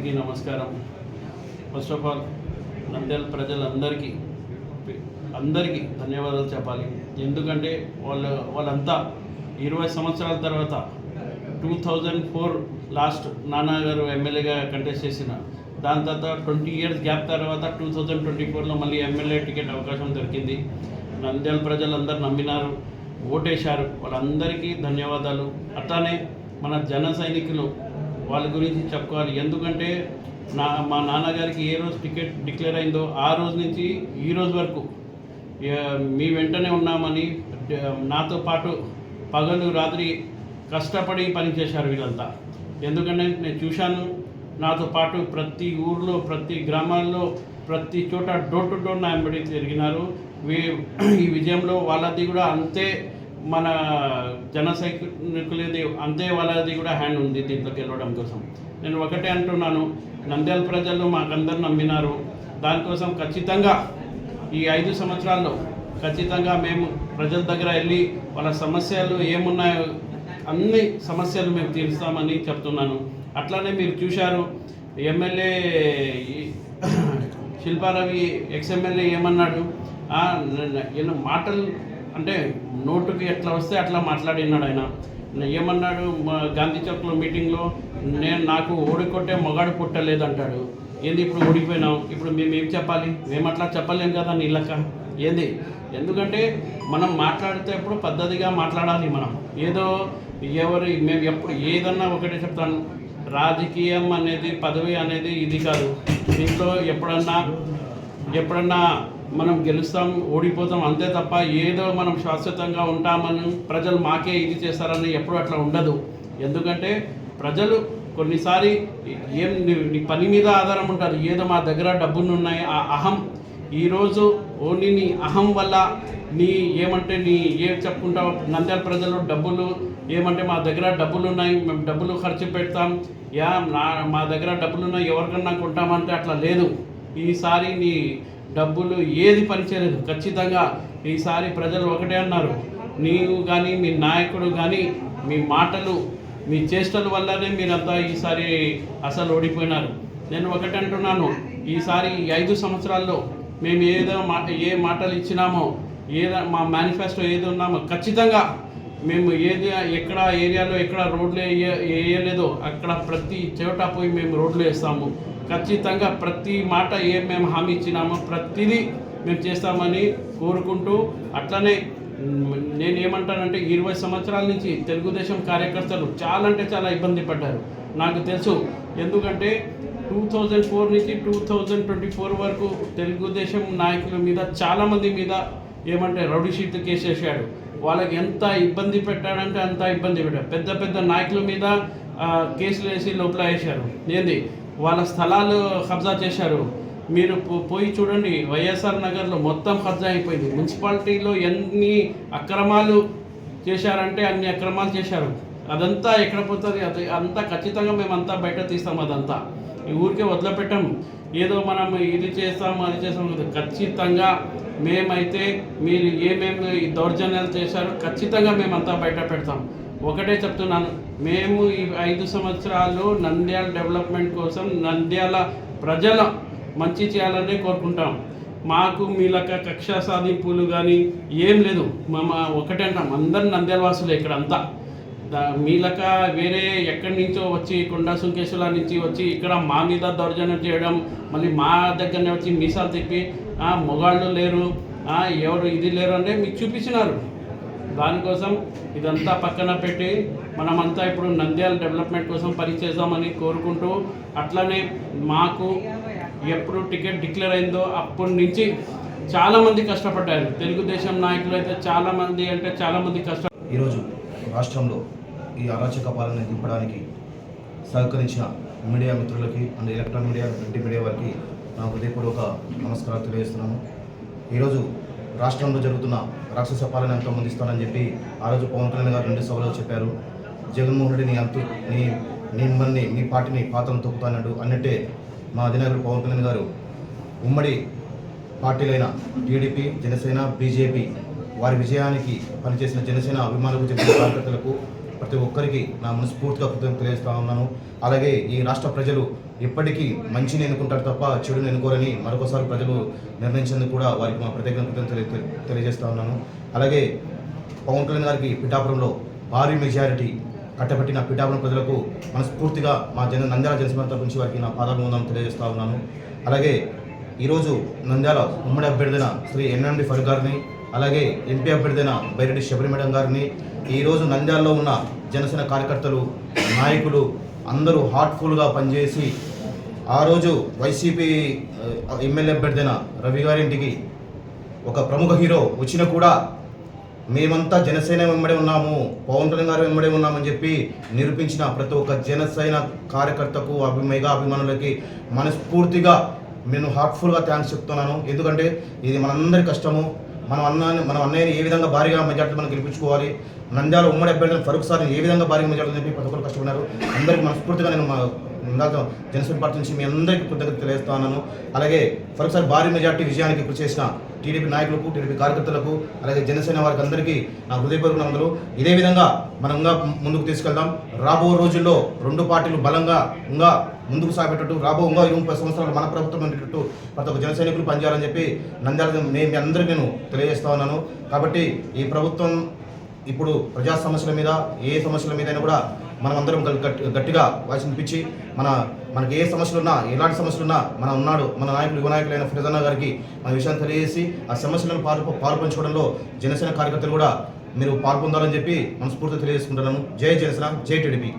అందరికీ నమస్కారం. First of all Nandyal ప్రజలందరికీ అందరికీ ధన్యవాదాలు చెప్పాలి. ఎందుకంటే వాళ్ళు వాళ్ళంతా ఇరవై సంవత్సరాల తర్వాత టూ థౌజండ్ ఫోర్ లాస్ట్ నాన్నగారు ఎమ్మెల్యేగా కంటెస్ట్ చేసిన దాని తర్వాత ట్వంటీ ఇయర్స్ గ్యాప్ తర్వాత టూ థౌజండ్ ట్వంటీ ఫోర్లో మళ్ళీ ఎమ్మెల్యే టికెట్ అవకాశం దొరికింది. నంద్యాల ప్రజలందరూ నమ్మినారు ఓటేశారు. వాళ్ళందరికీ ధన్యవాదాలు. అట్లానే మన జన సైనికులు వాళ్ళ గురించి చెప్పుకోవాలి. ఎందుకంటే నా మా నాన్నగారికి ఏ రోజు టికెట్ డిక్లేర్ అయిందో ఆ రోజు నుంచి ఈ రోజు వరకు మీ వెంటనే ఉన్నామని నాతో పాటు పగలు రాత్రి కష్టపడి పనిచేశారు వీళ్ళంతా. ఎందుకంటే నేను చూశాను నాతో పాటు ప్రతి ఊర్లో ప్రతి గ్రామాల్లో ప్రతి చోట డోర్ టు డోర్ నా వెంబడి తిరిగినారు వీ- ఈ విజయంలో వాళ్ళది కూడా అంతే మన జన సైనికులది అంతే వాళ్ళది కూడా హ్యాండ్ ఉంది దీంట్లోకి వెళ్ళడం కోసం. నేను ఒకటే అంటున్నాను నంద్యాల ప్రజలు మాకందరు నమ్మినారు. దానికోసం ఖచ్చితంగా ఈ ఐదు సంవత్సరాల్లో ఖచ్చితంగా మేము ప్రజల దగ్గర వెళ్ళి వాళ్ళ సమస్యలు ఏమున్నాయో అన్ని సమస్యలు మేము తీరుస్తామని చెప్తున్నాను. అట్లానే మీరు చూశారు ఎమ్మెల్యే ఈ- శిల్పారవి ఎక్స్ఎమ్మెల్యే ఏమన్నాడు? మాటలు అంటే నోటుకి ఎట్లా వస్తే అట్లా మాట్లాడినాడు ఆయన. ఏమన్నాడు? మా గాంధీ చౌక్లో మీటింగ్లో నేను నాకు ఓడికొట్టే మొగాడు పుట్టలేదంటాడు. ఏంది ఇప్పుడు ఓడిపోయినాం ఇప్పుడు మేము ఏం చెప్పాలి? మేము అట్లా చెప్పలేం కదా నీళ్ళక ఏంది? ఎందుకంటే మనం మాట్లాడితే ఎప్పుడు పద్ధతిగా మాట్లాడాలి మనం. ఏదో ఎవరి మేము ఎప్పుడు ఏదన్నా ఒకటే చెప్తాను. రాజకీయం అనేది పదవి అనేది ఇది కాదు. దీంట్లో ఎప్పుడన్నా ఎప్పుడన్నా మనం గెలుస్తాం ఓడిపోతాం అంతే తప్ప ఏదో మనం శాశ్వతంగా ఉంటామని ప్రజలు మాకే ఇది చేస్తారని ఎప్పుడు అట్లా ఉండదు. ఎందుకంటే ప్రజలు కొన్నిసారి ఏం నీ- నీ పని మీద ఆధారం ఉంటారు. ఏదో మా దగ్గర డబ్బులు ఉన్నాయి ఆ అహం. ఈరోజు ఓన్లీ నీ అహం వల్ల నీ ఏమంటే నీ ఏం చెప్పుకుంటావు నంద్యాల ప్రజలు డబ్బులు ఏమంటే మా దగ్గర డబ్బులు ఉన్నాయి మేము డబ్బులు ఖర్చు పెడతాం. యా నా మా దగ్గర డబ్బులు ఉన్నాయి ఎవరికన్నా కొంటామంటే అట్లా లేదు. ఈసారి నీ డబ్బులు ఏది పనిచేయలేదు. ఖచ్చితంగా ఈసారి ప్రజలు ఒకటే అన్నారు. నీవు కానీ మీ నాయకుడు కానీ మీ మాటలు మీ చేష్టల వల్లనే మీరంతా ఈసారి అసలు ఓడిపోయినారు. నేను ఒకటి అంటున్నాను. ఈసారి ఐదు సంవత్సరాల్లో మేము ఏదో మాట ఏ మాటలు ఇచ్చినామో ఏదో మా మేనిఫెస్టో ఏది ఉన్నామో ఖచ్చితంగా మేము ఏది ఎక్కడ ఏరియాలో ఎక్కడ రోడ్లు వేయ- వేయలేదో అక్కడ ప్రతి చోట పోయి మేము రోడ్లు వేస్తాము. ఖచ్చితంగా ప్రతి మాట ఏం మేము హామీ ఇచ్చినామో ప్రతిదీ మేము చేస్తామని కోరుకుంటూ అట్లనే నేను ఏమంటానంటే ఇరవై సంవత్సరాల నుంచి తెలుగుదేశం కార్యకర్తలు చాలా అంటే చాలా ఇబ్బంది పడ్డారు. నాకు తెలుసు. ఎందుకంటే టూ థౌజండ్ ఫోర్ నుంచి టూ థౌజండ్ ట్వంటీ ఫోర్ వరకు తెలుగుదేశం నాయకుల మీద చాలామంది మీద ఏమంటే రౌడీషీట్ కేసు వేసాడు వాళ్ళకి ఎంత ఇబ్బంది పెట్టాడంటే అంత ఇబ్బంది పెట్టాడు. పెద్ద పెద్ద నాయకుల మీద కేసులు వేసి లోపల వేశారు. ఏంది? వాళ్ళ స్థలాలు కబ్జా చేశారు. మీరు పో- పోయి చూడండి వైఎస్ఆర్ నగర్లో మొత్తం కబ్జా అయిపోయింది. మున్సిపాలిటీలో ఎన్ని అక్రమాలు చేశారంటే అన్ని అక్రమాలు చేశారు. అదంతా ఎక్కడ పోతుంది? అది అంతా ఖచ్చితంగా మేమంతా బయట తీస్తాం అదంతా. ఊరికే వదిలిపెట్టాము. ఏదో మనం ఇది చేస్తాం అది చేస్తాము ఖచ్చితంగా మేమైతే మీరు ఏమేమి ఈ దౌర్జన్యాలు చేశారో ఖచ్చితంగా మేమంతా బయట పెడతాం. ఒకటే చెప్తున్నాను. మేము ఈ ఐదు సంవత్సరాలు నంద్యాల డెవలప్మెంట్ కోసం నంద్యాల ప్రజల మంచి చేయాలని కోరుకుంటాం. మాకు మీలక కక్ష సాధింపులు కానీ ఏం లేదు. మా మా ఒకటే అంటాం. అందరు నంద్యాల వాసులే ఇక్కడ అంతా మీ మీలక వేరే ఎక్కడి నుంచో వచ్చి కొండా సుంకేశ్వర నుంచి వచ్చి ఇక్కడ మా మీద దౌర్జన్యం చేయడం మళ్ళీ మా దగ్గరనే వచ్చి మీసాలు తిప్పి మొగాళ్ళు లేరు ఎవరు ఇది లేరు అంటే మీకు చూపించినారు. దానికోసం ఇదంతా పక్కన పెట్టి మనమంతా ఇప్పుడు నంద్యాల డెవలప్మెంట్ కోసం పనిచేద్దామని కోరుకుంటూ అట్లనే మాకు ఎప్పుడు టికెట్ డిక్లేర్ అయిందో అప్పటి నుంచి చాలామంది కష్టపడ్డారు. తెలుగుదేశం నాయకులు అయితే చాలామంది అంటే చాలామంది కష్ట ఈరోజు రాష్ట్రంలో ఈ అరాచక పాలన దింపడానికి సహకరించిన మీడియా మిత్రులకి and electronic media print media వారికి నా హృదయపూర్వక నమస్కారాలు తెలియజేస్తున్నాను. ఈరోజు రాష్ట్రంలో జరుగుతున్న రాక్షస పాలన అంతమొందిస్తానని చెప్పి ఆ రోజు పవన్ కళ్యాణ్ గారు రెండు సభలో చెప్పారు. జగన్మోహన్ రెడ్డి నీ అంతు నీ నీ మిమ్మల్ని మీ పార్టీని పాత్రను తొక్కుతానడు అన్నట్టే మా అధినాయకుడు పవన్ కళ్యాణ్ గారు ఉమ్మడి పార్టీలైన టీడీపీ జనసేన బీజేపీ వారి విజయానికి పనిచేసిన జనసేన అభిమానులకు చెప్పిన కార్యకర్తలకు ప్రతి ఒక్కరికి నా మనస్ఫూర్తిగా కృతజ్ఞత తెలియజేస్తా ఉన్నాను. అలాగే ఈ రాష్ట్ర ప్రజలు ఎప్పటికీ మంచిని ఎన్నుకుంటారు తప్ప చెడుని ఎన్నుకోరని మరొకసారి ప్రజలు నిర్ణయించేందుకు కూడా వారికి మా ప్రత్యేక కృతజ్ఞత తెలియ తెలియజేస్తా ఉన్నాను. అలాగే పవన్ కళ్యాణ్ గారికి పిఠాపురంలో భారీ మెజారిటీ కట్టబెట్టిన పిఠాపురం ప్రజలకు మనస్ఫూర్తిగా మా జన నంద్యాల జనసేన తరపు నుంచి వారికి నా పాదాభివందనం తెలియజేస్తా ఉన్నాను. అలాగే ఈరోజు నంద్యాల ఉమ్మడి అభ్యర్థిన శ్రీ ఎన్ఎండి ఫర్ గారిని అలాగే ఎంపీ అభ్యర్థిన బైరెడ్డి శబరి గారిని ఈరోజు నంద్యాలలో ఉన్న జనసేన కార్యకర్తలు నాయకులు అందరూ హార్ట్ఫుల్గా పనిచేసి ఆ రోజు వైసీపీ ఎమ్మెల్యే అభ్యర్థిన రవి గారింటికి ఒక ప్రముఖ హీరో వచ్చినా కూడా మేమంతా జనసేన వెంబడే ఉన్నాము పవన్ కళ్యాణ్ గారు వెంబడే ఉన్నామని చెప్పి నిరూపించిన ప్రతి ఒక్క జనసేన కార్యకర్తకు అభి మెగా అభిమానులకి మనస్ఫూర్తిగా నేను హార్ట్ఫుల్గా థ్యాంక్స్ చెప్తున్నాను. ఎందుకంటే ఇది మనందరి కష్టము. మనం అన్నాన్ని మనం అన్నయ్యని ఏ విధంగా భారీగా మెజార్టీ మనం గెలిపించుకోవాలి? నంద్యాల ఉమ్మడి అభ్యర్థులను ఫరూక్ సార్ని ఏ విధంగా భారీగా మెజార్టీ చెప్పి ప్రతి ఒక్కరు కష్టపడినారు? అందరికీ మనస్ఫూర్తిగా నేను మా ఇందాక జనసేన పార్టీ నుంచి మీ అందరికీ కృతజ్ఞత తెలియజేస్తా ఉన్నాను. అలాగే ఫరూక్ సార్ భారీ మెజార్టీ విజయానికి కృషి చేసిన టీడీపీ నాయకులకు టీడీపీ కార్యకర్తలకు అలాగే జనసేన వారికి అందరికీ నా హృదయపూర్వక నమ్మలు ఇదే విధంగా మనం ఇంకా ముందుకు తీసుకెళ్దాం. రాబో రోజుల్లో రెండు పార్టీలు బలంగా ఇంకా ముందుకు సాగేటట్టు రాబో ఇంకా ఇరవై ముప్పై సంవత్సరాలు మన ప్రభుత్వం ఉండేటట్టు ప్రతి ఒక్క జనసైనికులు పనిచేయాలని చెప్పి నంద్యాల నేను మీ అందరికీ నేను తెలియజేస్తా ఉన్నాను. కాబట్టి ఈ ప్రభుత్వం ఇప్పుడు ప్రజా సమస్యల మీద ఏ సమస్యల మీద అయినా కూడా మనం అందరం గట్టిగా వాయిస్ వినిపించి మన మనకి ఏ సమస్యలు ఉన్నా ఎలాంటి సమస్యలు ఉన్నా మన ఉన్నాడు మన నాయకులు యువ నాయకులైన ఫిరజన్న గారికి మన విషయాన్ని తెలియజేసి ఆ సమస్యలను పాలు పాల్పంచుకోవడంలో జనసేన కార్యకర్తలు కూడా మీరు పాల్పొందాలని చెప్పి మనస్ఫూర్తిగా తెలియజేసుకుంటున్నాము. జై జనసేన జై టీడీపీ.